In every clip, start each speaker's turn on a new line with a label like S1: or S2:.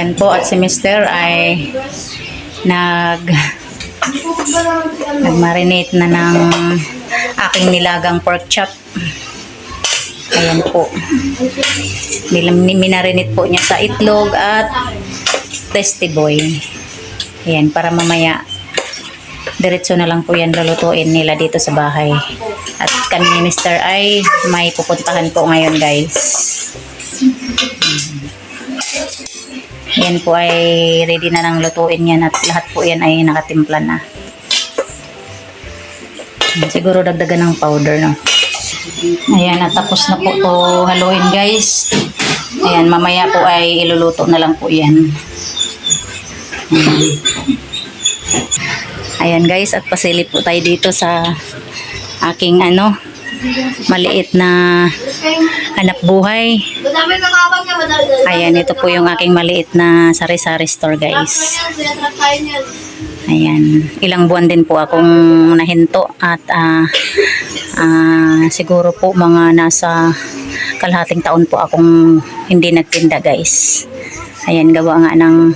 S1: Ayan po at si Mister ay nag nagmarinate na ng aking nilagang pork chop. Ayan po. Minarinate po niya sa itlog at testy boy. Ayan, para mamaya diretso na lang po yan lulutuin nila dito sa bahay. At kami ni Mister ay may pupuntahan po ngayon guys. Yan po ay ready na ng lutuin yan at lahat po yan ay nakatimpla na. Siguro dagdagan ng powder no. Ayan, at tapos na po to haluin guys. Ayan, mamaya po ay iluluto na lang po yan. Ayan guys, at pasilip po tayo dito sa aking ano, maliit na anak buhay. Ayan, ito po yung aking maliit na sari-sari store guys.
S2: Ayan,
S1: ilang buwan din po akong nahinto at ah, ah, siguro po mga nasa kalahating taon po akong hindi nagtinda guys. Ayan, gawa nga ng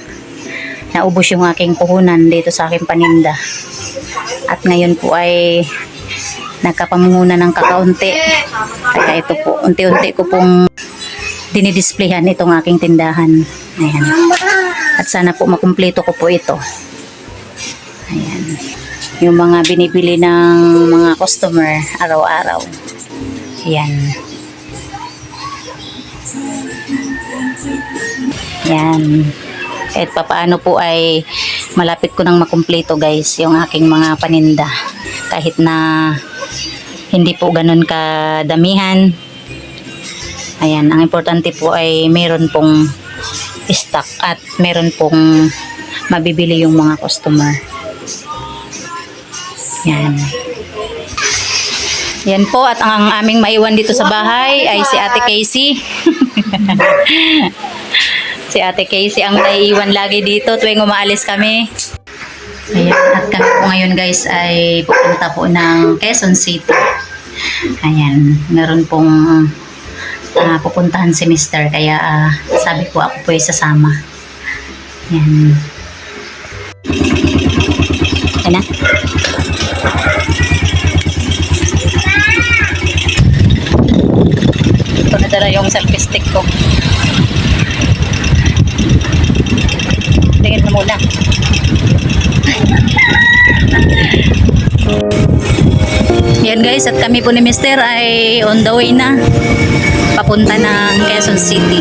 S1: naubos yung aking puhunan dito sa aking paninda. At ngayon po ay nagkapamunguna ng kakaunti. Kaya ito po, unti-unti ko pong dinidisplayhan itong aking tindahan. Ayan. At sana po makumpleto ko po ito. Ayan. Yung mga binibili ng mga customer araw-araw. Ayan. Yan. Kahit papaano po ay malapit ko nang makumpleto guys yung aking mga paninda. Kahit na hindi po ganun kadamihan. Ayan, ang importante po ay meron pong stock at meron pong mabibili yung mga customer. Yan. Yan po at ang aming maiwan dito sa bahay ay si Ate Casey. si Ate Casey ang naiiwan lagi dito tuwing umaalis kami. Ayan, at kami po ngayon guys ay pupunta po ng Quezon City. Ayan, meron pong ah, pupuntahan si Mister kaya ah, sabi ko ako po ay sasama. Ayan. Ayan na. Ito na yung selfie stick ko. Tingin mo muna. Yan guys, at kami po ni Mister ay on the way na papunta ng Quezon City.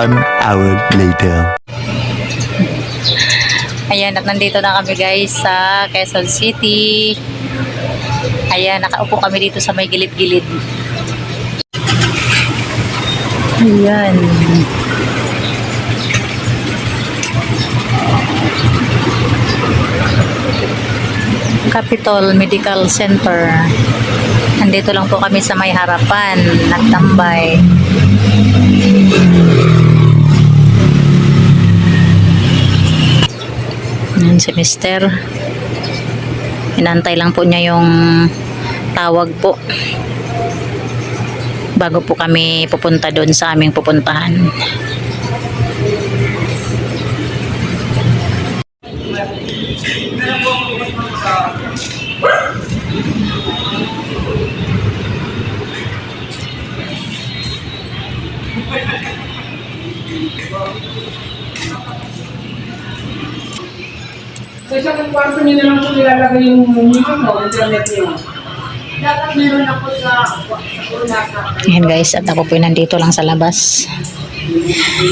S3: One hour later.
S1: Ayan, at nandito na kami guys sa Quezon City. Ayan, nakaupo kami dito sa may gilid-gilid. Ayan. Capitol Medical Center. Nandito lang po kami sa may harapan, nagtambay. Yan si Mister. Inantay lang po niya yung tawag po. Bago po kami pupunta doon sa aming pupuntahan.
S4: Sa isang kwarto niyo na lang po nilalagay yung music mo, internet niyo.
S2: Dapat meron ako sa sa
S1: Ayan guys, at ako po nandito lang sa labas.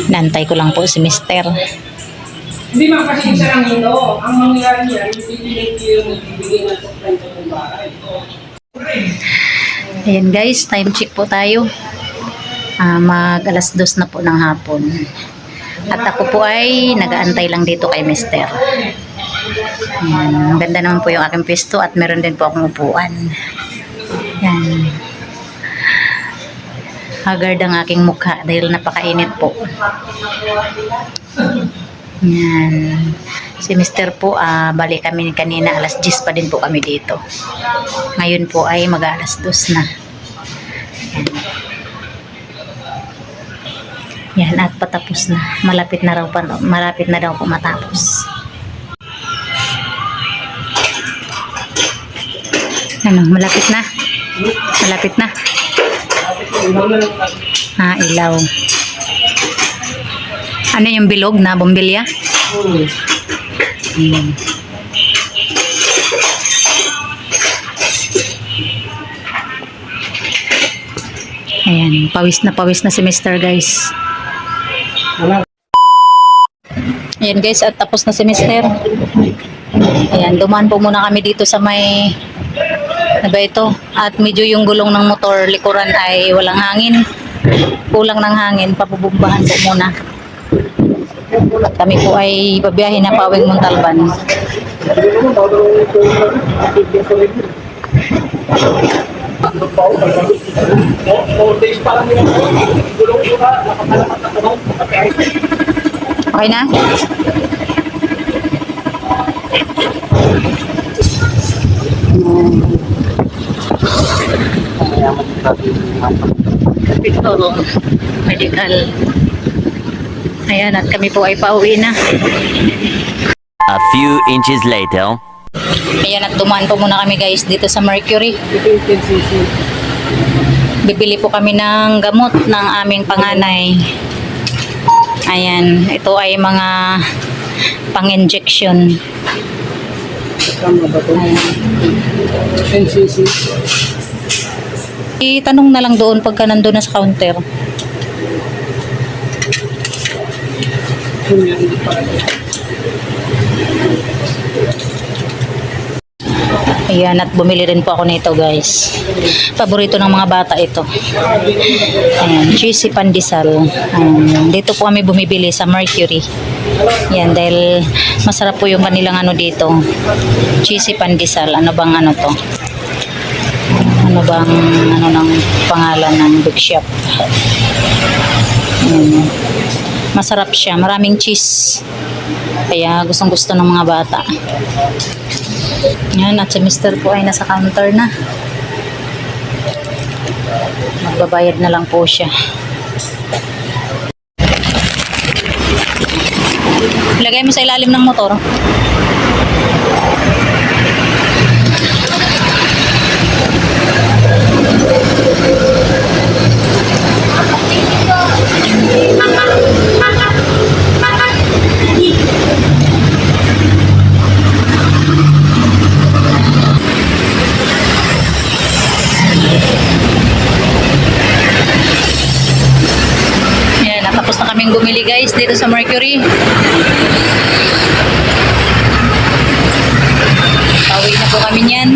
S1: Nantay ko lang po si Mister.
S4: Hindi man kasi isa lang ito. Ang mangyayari niyan, ipipilit niyo yung bibigay ng supply sa kong bahay.
S1: Ayan guys, time check po tayo. Ah, mag alas dos na po ng hapon. At ako po ay nagaantay lang dito kay Mister. Ayan, ganda naman po yung aking pisto at meron din po akong upuan. Yan. Haggard ang aking mukha dahil napakainit po. Yan. Si Mister po, ah, balik kami kanina alas 10 pa din po kami dito. Ngayon po ay mag alas 2 na. Yan. Yan at patapos na. Malapit na raw pa, malapit na daw po matapos. Ano, malapit na. Malapit na. Ah, ilaw. Ano yung bilog na bombilya? Hmm. Ayan, pawis na pawis na si Mr. guys. Ayan guys, at tapos na si Mr. Ayan, dumaan po muna kami dito sa may ba ito? At medyo yung gulong ng motor likuran ay walang hangin. Kulang ng hangin, papubumbahan po muna. At kami po ay babiyahin na pawing Montalban. Okay na? Capitol Medical. Ayan, at kami po ay pauwi na.
S3: A few inches later.
S1: Ayan, at dumaan po muna kami guys dito sa Mercury. Bibili po kami ng gamot ng aming panganay. Ayan, ito ay mga pang-injection.
S4: Tama ba ito? NCC.
S1: Itanong na lang doon pagka nandun na sa counter. Ayan, at bumili rin po ako nito guys. Paborito ng mga bata ito. Ayan, cheesy pandesal. Ayan, dito po kami bumibili sa Mercury. Yan, dahil masarap po yung kanilang ano dito. Cheesy pandesal. Ano bang ano to? Ano bang ano ng pangalan ng big shop? Ayan. Masarap siya. Maraming cheese. Kaya gustong gusto ng mga bata. Yan, at si Mr. po ay nasa counter na. Magbabayad na lang po siya. Ilagay mo sa ilalim ng motor. Yan, natapos na kami kaming bumili guys dito sa Mercury. Pauwi na po kami niyan.